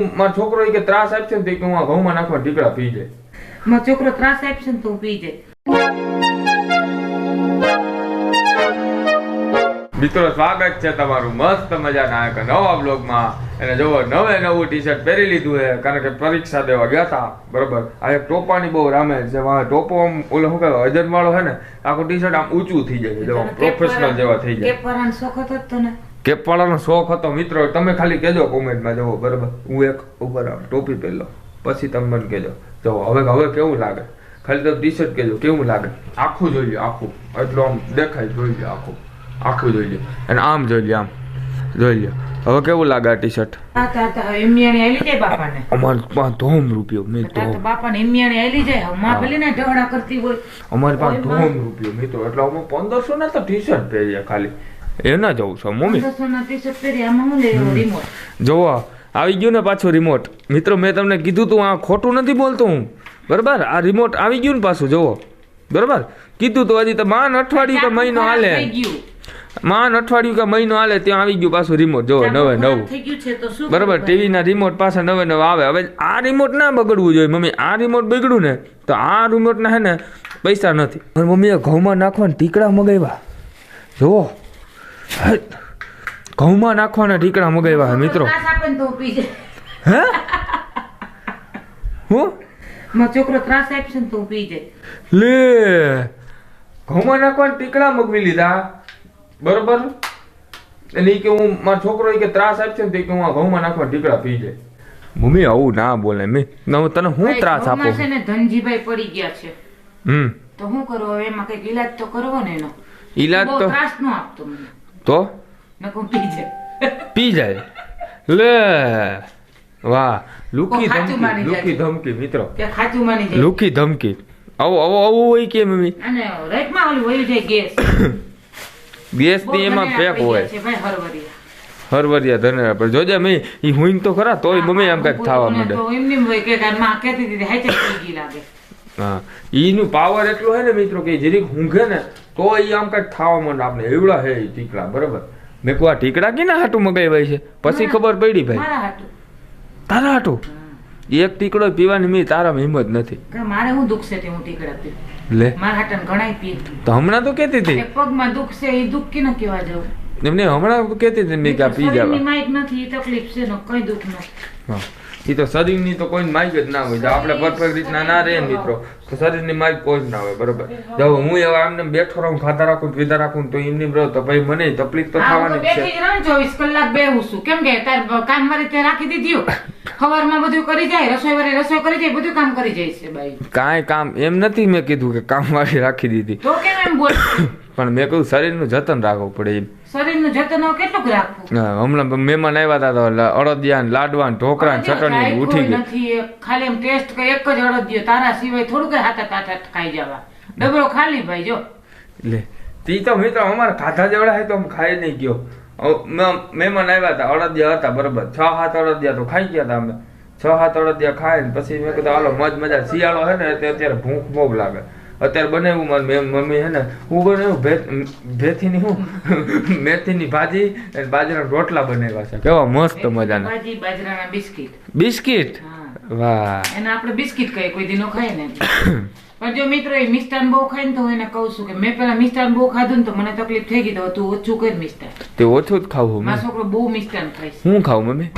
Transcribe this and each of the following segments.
હું મારો છોકરો કે ત્રાસ આપશે ને તે કે હું આ ઘઉંમાં નાખવા ઢીકડા પી જાય. મારો છોકરો ત્રાસ આપશે ને તો પી જાય. મિત્રો સ્વાગત છે તમારું મસ્ત મજાના એક નવા બ્લોગમાં અને જોવો નવે નવું ટી શર્ટ પહેરી લીધું છે કારણ કે પરીક્ષા દેવા ગયા હતા. બરોબર? આ એક ટોપાની બહુ રામે છે વાં ટોપો આમ ઓલો શું કહેવાય વજન વાળો છે ને આખું ટી શર્ટ આમ ઊંચું થઈ જાય જો પ્રોફેશનલ જેવા થઈ જાય. કેપ હતો જ તને કેપ શોખ હતો. મિત્રો તમે ખાલી કહેજો કોમેન્ટમાં. જવો બરાબર? હું એક ઉપર ટોપી પહેલો પછી તમે મને કહેજો. જો હવે હવે કેવું લાગે? ખાલી તમે ટી શર્ટ કહેજો કેવું લાગે? આખું જોઈ લો આખું. એટલું આમ દેખાય જોઈ લો આખું. આખું જોઈ લો અને આમ જોઈ લો આમ. જોઈ લો હવે કેવું લાગે આ ટી શર્ટ અમારે પાસે ધોમ રૂપિયો મેં ધોમ. બાપાને એમિયાણી આલી જાય. માં ભલે ને ઢવડા કરતી હોય. અમારી પાસે ધોમ રૂપિયો મિત્રો. એટલે અમે પંદરસો ના તો ટી શર્ટ પહેરીએ ખાલી. એના જવું છે મમ્મી. જોવો આવી ગયું ને પાછું રિમોટ મિત્રો મેં તમને કીધું તું આ ખોટું નથી બોલતો હું. બરાબર? આ રિમોટ આવી ગયું ને પાછું જોવો. બરાબર? કીધું તો હજી તો માન અઠવાડિયું કે મહિનો હાલે. માન અઠવાડિયું કે મહિનો હાલે ત્યાં આવી ગયું પાછું રિમોટ જોવો નવે નવું. બરાબર? ટીવીના રિમોટ પાસે નવે નવે આવે. હવે આ રિમોટ ના બગડવું જોઈએ મમ્મી. આ રિમોટ બગડ્યું ને તો આ રિમોટ ના હે ને પૈસા નથી. મમ્મીએ ઘઉંમાં નાખવાના ટીકડા મગાવ્યા. જુઓ. ઘઉંમાં નાખવાના ઢીકણા મગાવ્યા હે મિત્રો. હું પી જાય હે? હું? છોકરો ત્રાસ આપશે તો પી જાય લે ઘઉંમાં નાખવાના ટીકડા મગવી લીધા. બરોબર? અને કે હું મારો છોકરો કે ત્રાસ આપશે ને કે હું આ ઘઉંમાં નાખવાના ટીકડા પી જાય. મમ્મી આવું ના બોલે મેં તને હું ત્રાસ આપો? છે ને ધનજીભાઈ પડી ગયા છે. હમ. તો શું કરો? એમાં કંઈક ઈલાજ તો કરવો ને એનો. ઈલાજ તો ત્રાસ નો આપતો મને. તો પી જાય લે વાહ લુકી ધમકી. લુકી ધમકી મિત્રો લુકી ધમકી આવો આવો આવું હોય કે મમ્મી ગેસની એમાં પેક હોય હરવરિયા. હરવરિયા ધનેરા પર જોજે મેં ઈ હુઈન તો ખરા તોય મમ્મી આમ કંઈક થવા માંડે એમ હોય કે માં કહેતી દીધી હેચે લાગે હા. એનું પાવર એટલું હે ને મિત્રો કે જરીક ઊંઘે ને તો એ આમ કઈ થવા માંડે. આપણે એવડા હે ટીકડા બરાબર? મેં કહું આ ટીકડા કેના હાટું મગાવ્યા છે? પછી ખબર પડી ભાઈ. તારા હાટું? એક ટીકડો પીવાની મેં તારા હિંમત નથી. મારે હું દુઃખ છે તે હું ટીકડા પી. લે. મારા હાટન ઘણાય પી. તો હમણાં તો કેતી હતી. એક પગમાં દુઃખ એ દુઃખ કે ન કેવા જવું એમને હમણાં કેતી હતી મેં કે પી જવા. માઇક નથી તકલીફ છે ને કઈ દુઃખ નથી. હા. એ તો શરીરની તો કોઈ માઇક જ ના હોય. જો આપણે પરફેક્ટ રીતના ના રહે મિત્રો. તો શરીરની માર્ગ કોઈ ના હોય બરોબર? જો હું હવે આમને બેઠો રહું ખાતા રાખું પીધા રાખું તો એમની રહો તો ભાઈ મને તકલીફ તો તો થવાની બેઠી છે રહું ચોવીસ કલાક બેહું છું. કેમ કે તાર કામ મારી ત્યાં રાખી દીધી સવારમાં બધું કરી જાય રસોઈ વાળી રસોઈ કરી જાય બધું કામ કરી જાય છે ભાઈ કાંઈ કામ એમ નથી મેં કીધું કે કામ વાળી રાખી દીધી. તો કેમ એમ બોલ? પણ મેં કહ્યું શરીરનું જતન રાખવું પડે એમ. શરીરનું જતન કેટલું રાખવું? હમણાં મહેમાન આવ્યા હતા તો અડદિયા લાડવા ને ઢોકળા ચટણી ઉઠી ગઈ નથી. ખાલી એમ ટેસ્ટ કે એક જ અડદિયો તારા સિવાય થોડું કઈ હાથા તાથા ખાઈ જવા. ડબરો ખાલી ભાઈ જો. લે તી તો મિત્રો અમારે ખાધા જેવડા હે તો ખાઈ નહીં ગયો. મહેમાન આવ્યા હતા અડદિયા હતા બરોબર. છ હાથ અડદિયા તો ખાઈ ગયા હતા અમે. છ હાથ અડદિયા ખાય ને પછી મેં કીધું હાલો મજ મજા શિયાળો હે ને તે અત્યારે ભૂખ બહુ લાગે. અત્યારે બનાવ્યું મારી મમ્મી છે ને હું બનાવ્યું? ભેથીની હું? મેથીની ભાજી અને બાજરાના રોટલા બનાવ્યા છે. કેવા મસ્ત મજાના. ભાજી બાજરાના બિસ્કિટ. બિસ્કિટ? વાહ. એને આપણે બિસ્કિટ કહીએ કોઈ દિનો ખાય ને. પણ જો મિત્રો એ મિષ્ટાન બહુ ખાય ને તો હું એને કહું છું કે મેં પેલા મિષ્ટાન બહુ ખાધું ને તો મને તકલીફ થઈ ગઈ તો તું ઓછું કર મિષ્ટાન. તે ઓછું જ ખાવું મારો છોકરો બહુ મિષ્ટાન ખાય હું ખાવું મમ્મી?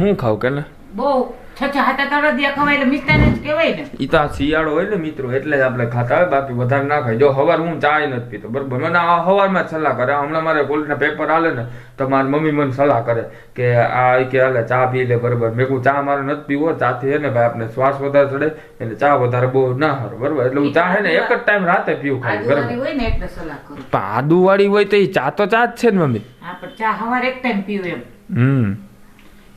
હું ખાવું કે બહુ. છ છ હાથા તળદિયા ખવાય એટલે મિષ્ટાન જ કહેવાય ને. ઈ તો શિયાળો હોય ને મિત્રો એટલે જ આપણે ખાતા હોય બાકી વધારે ના ખાય. જો હવાર હું ચાય નથી પીતો બરોબર? મને આ હવારમાં જ સલાહ કરે. હમણાં મારે કોલેજના પેપર હાલે ને તો મારી મમ્મી મને સલાહ કરે કે આ કે હાલે ચા પી લે બરોબર? મેં કહું ચા મારે નથી પીવો ચાથી હે ને ભાઈ આપણે શ્વાસ વધારે ચડે એટલે ચા વધારે બહુ ના સારું બરોબર? એટલે હું ચા હે ને એક જ ટાઈમ રાતે પીવું ખાલી બરોબર? આદુ વાળી હોય તો એ ચા તો ચા જ છે ને મમ્મી. હા પણ ચા હવાર એક ટાઈમ પીવું એમ. હમ.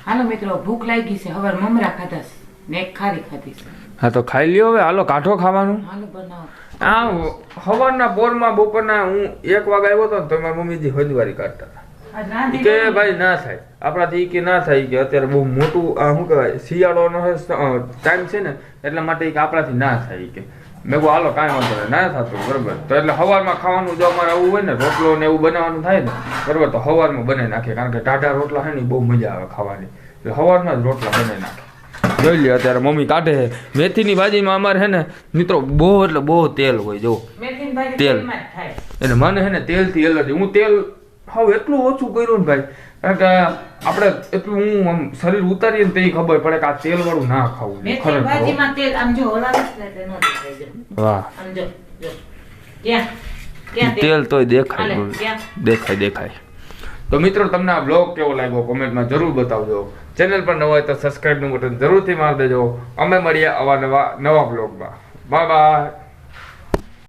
હાલો મિત્રો ભૂખ લાગી છે. હવે મમરા ખાધા છે. ને ખારી ખાધી છે. હા તો ખાઈ લ્યો હવે. હાલો કાઠો ખાવાનું? હાલો બનાવો. આ હવારના પોરમાં બપોરના હું એક વાગે આવ્યો હતો ને તો મારી મમ્મીજી હજવારી કાઢતા કે ભાઈ ના થાય. આપણાથી કે ના થાય. કે અત્યારે બહુ મોટું શું કહેવાય શિયાળોનો ટાઈમ છે ને એટલા માટે કે આપણાથી ના થાય. કે મેં કહું હાલો કાંઈ વાંધો નહીં. ના થતું બરોબર. તો એટલે સવારમાં ખાવાનું જો અમારે આવું હોય ને રોટલો ને એવું બનાવવાનું થાય ને બરાબર તો સવારમાં બનાવી નાખીએ. કારણ કે ટાઢા રોટલા હોય ને બહુ મજા આવે ખાવાની. એટલે સવારમાં જ રોટલા બનાવી નાખે જોઈ લે અત્યારે મમ્મી કાઢે છે. મેથીની ભાજીમાં અમારે છે ને મિત્રો બહુ એટલે બહુ તેલ હોય જો તેલ. એટલે મને છે ને તેલથી એલર્જી. હું તેલ હાવ એટલું ઓછું કર્યું ને ભાઈ કારણ કે આપણે એટલું હું આમ શરીર ઉતારીએ ને તે ખબર પડે કે આ તેલ વાળું ના ખાવું ખરેખર ભાજીમાં તેલ આમ જો હલાવીશ ને તે નો. વાહ. આમ જો ક્યાં? તેલ તોય દેખાય? દેખાય દેખાય. તો મિત્રો તમને આ બ્લોગ કેવો લાગ્યો? કોમેન્ટમાં જરૂર બતાવજો. ચેનલ પર નવો હોય તો સબસ્ક્રાઇબનું બટન જરૂરથી મારી દેજો. અમે મળીએ આવા નવા નવા બ્લોગમાં બાય બાય